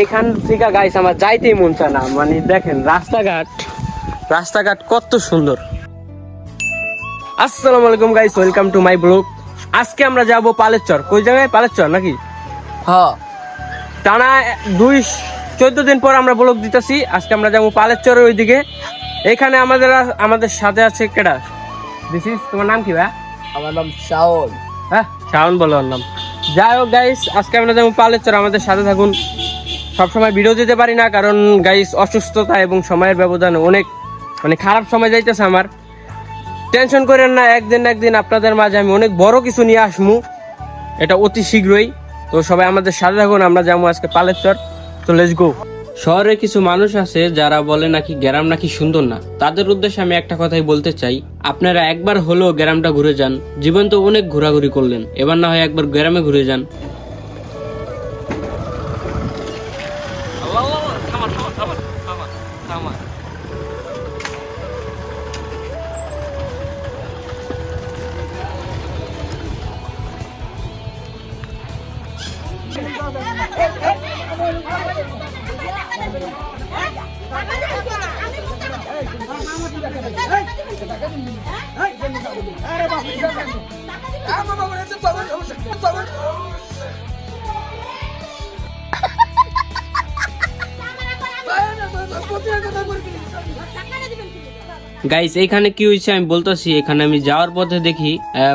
এইখান থেকে গাইস আমার যাইতেই মন চায় না। মানে দেখেন রাস্তাঘাট। রাস্তাঘাট কত সুন্দর। আসসালামু আলাইকুম guys welcome to my blog আজকে আমরা যাব পালেরচর কই জায়গায়? পালেরচর নাকি? হ্যাঁ টানা দুই চোদ্দ দিন পর আমরা ব্লগ দিতেছি। আজকে আমরা যাব পালেরচরের ওইদিকে। এখানে আমাদের আমাদের সাথে আছে কেডা? দিস ইজ তোমার নাম কি ভাই? আমার নাম শাওন। হ্যাঁ শাওন বলো নাম। যাই হোক গাইস আজকে আমরা যেমন পালের চর। আমাদের সাথে থাকুন। সবসময় ভিডিও যেতে পারি না, কারণ গাইস অসুস্থতা এবং সময়ের ব্যবধান অনেক মানে খারাপ সময় যাইতেছে আমার। টেনশন করেন না, একদিন একদিন আপনাদের মাঝে আমি অনেক বড় কিছু নিয়ে আসমু এটা অতি শীঘ্রই। তো সবাই আমাদের সাথে থাকুন, আমরা যেমন আজকে পালের চর। তো লেটস গো শহরে কিছু মানুষ আছে যারা বলে নাকি গ্রাম নাকি সুন্দর না তাদের উদ্দেশ্যে আমি একটা কথাই বলতে চাই আপনারা একবার হলেও গ্রামটা ঘুরে যান জীবন তো অনেক ঘোরাঘুরি করলেন এবার না হয় একবার গ্রামে ঘুরে যান গাইস এইখানে কি হয়েছে আমি বলতেছি, এখানে আমি যাওয়ার পথে দেখি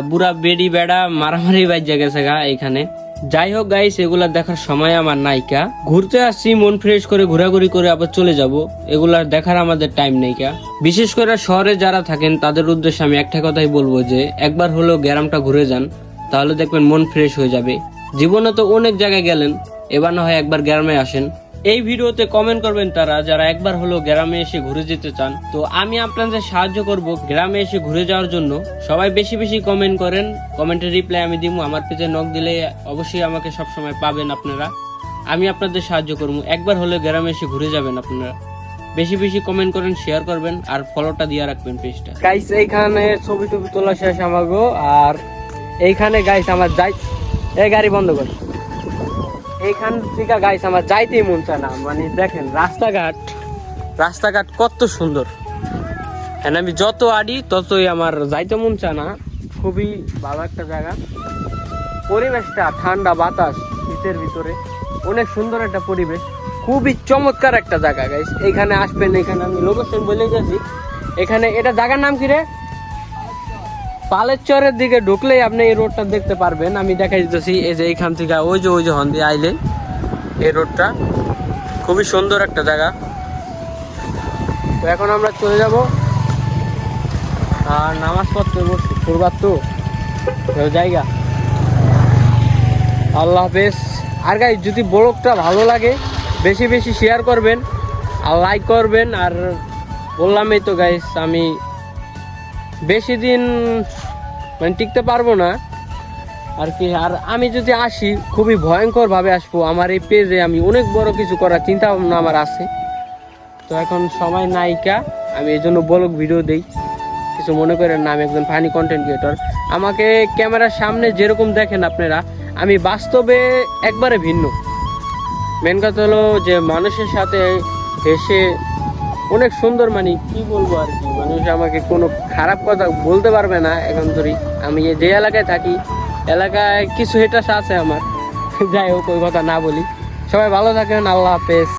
বুড়া বেডি বেড়া মারামারি বাজ্যা গেছে গা এখানে। যাই হোক গাইস এগুলা দেখার সময় আমার নাইকা ঘুরতে আসছি, মন ফ্রেশ করে ঘোরাঘুরি করে আবার চলে যাব। এগুলা দেখার আমাদের টাইম নাইকা বিশেষ করে শহরে যারা থাকেন, তাদের উদ্দেশ্যে আমি একটা কথাই বলব যে, একবার হলেও গ্রামটা ঘুরে যান, তাহলে দেখবেন মন ফ্রেশ হয়ে যাবে। জীবনে তো অনেক জায়গায় গেলেন, এবার না হয় একবার গ্রামে আসেন। এই ভিডিওতে কমেন্ট করবেন তারা, যারা একবার হলো গ্রামে এসে ঘুরে যেতে চান। তো আমি আপনাদের সাহায্য করব গ্রামে এসে ঘুরে যাওয়ার জন্য। সবাই বেশি বেশি কমেন্ট করেন কমেন্টের রিপ্লাই আমি দিব আমার পেজে নক দিলে অবশ্যই আমাকে সব সময় পাবেন আপনারা। আমি আপনাদের সাহায্য করব। একবার হলে গ্রামে এসে ঘুরে যাবেন আপনারা। বেশি বেশি কমেন্ট করেন শেয়ার করবেন, আর ফলোটা দিয়ে রাখবেন পেজটা গাইস এইখানে ছবি টবি তোলা শেষ আমাগো, আর এইখানে গাইস আমার যাই এই গাড়ি বন্ধ কর। এইখান থেকে গাইস আমার যাইতেই মন চায় না। মানে দেখেন, রাস্তাঘাট রাস্তাঘাট কত সুন্দর। হ্যাঁ আমি যত আডি, ততই আমার যাইতে মন চায় না। খুবই ভালো একটা জায়গা। পরিবেশটা ঠান্ডা বাতাস, শীতের ভিতরে। অনেক সুন্দর একটা পরিবেশ। খুবই চমৎকার একটা জায়গা, গাইস। এখানে আসবেন এখানে আমি লোকেশন বলে গেছি। এখানে, এটা জায়গার নাম কি রে? পালেরচরের দিকে ঢুকলেই আপনি এই রোডটা দেখতে পারবেন। আমি দেখাই দিতেছি, এই যে এইখান থেকে ওই যে ওই যে হন্দি আইলে এই রোডটা। খুবই সুন্দর একটা জায়গা। তো এখন আমরা চলে যাব, আর নামাজ পড়তে তো তো জায়গা। আল্লাহ হাফেজ। আর গাই যদি ব্লগটা ভালো লাগে, বেশি বেশি শেয়ার করবেন, আর লাইক করবেন, আর বললামই তো গাইস আমি বেশি দিন মানে টিকতে পারব না। আর কি, আর আমি যদি আসি, খুবই ভয়ঙ্কর ভাবে আসব। আমার এই পেজে আমি অনেক বড় কিছু করার চিন্তা ভাবনা আমার আছে। তো এখন সময় নায়িকা আমি এই জন্য ব্লগ ভিডিও দেই। কিছু মনে করেন না, আমি একজন ফানি কন্টেন্ট ক্রিয়েটর আমাকে ক্যামেরার সামনে যেরকম দেখেন আপনারা, আমি বাস্তবে একবারে ভিন্ন। মেন কথা হলো যে মানুষের সাথে হেসে অনেক সুন্দর মানে কি বলব আর কি? মানুষ আমাকে কোনো খারাপ কথা বলতে পারবে না এখন ধরি। আমি যে এলাকায় থাকি, এলাকায় কিছু হেটাস আছে আমার। যাই হোক, ওই কথা না বলি। সবাই ভালো থাকেন, আল্লাহ হাফেজ।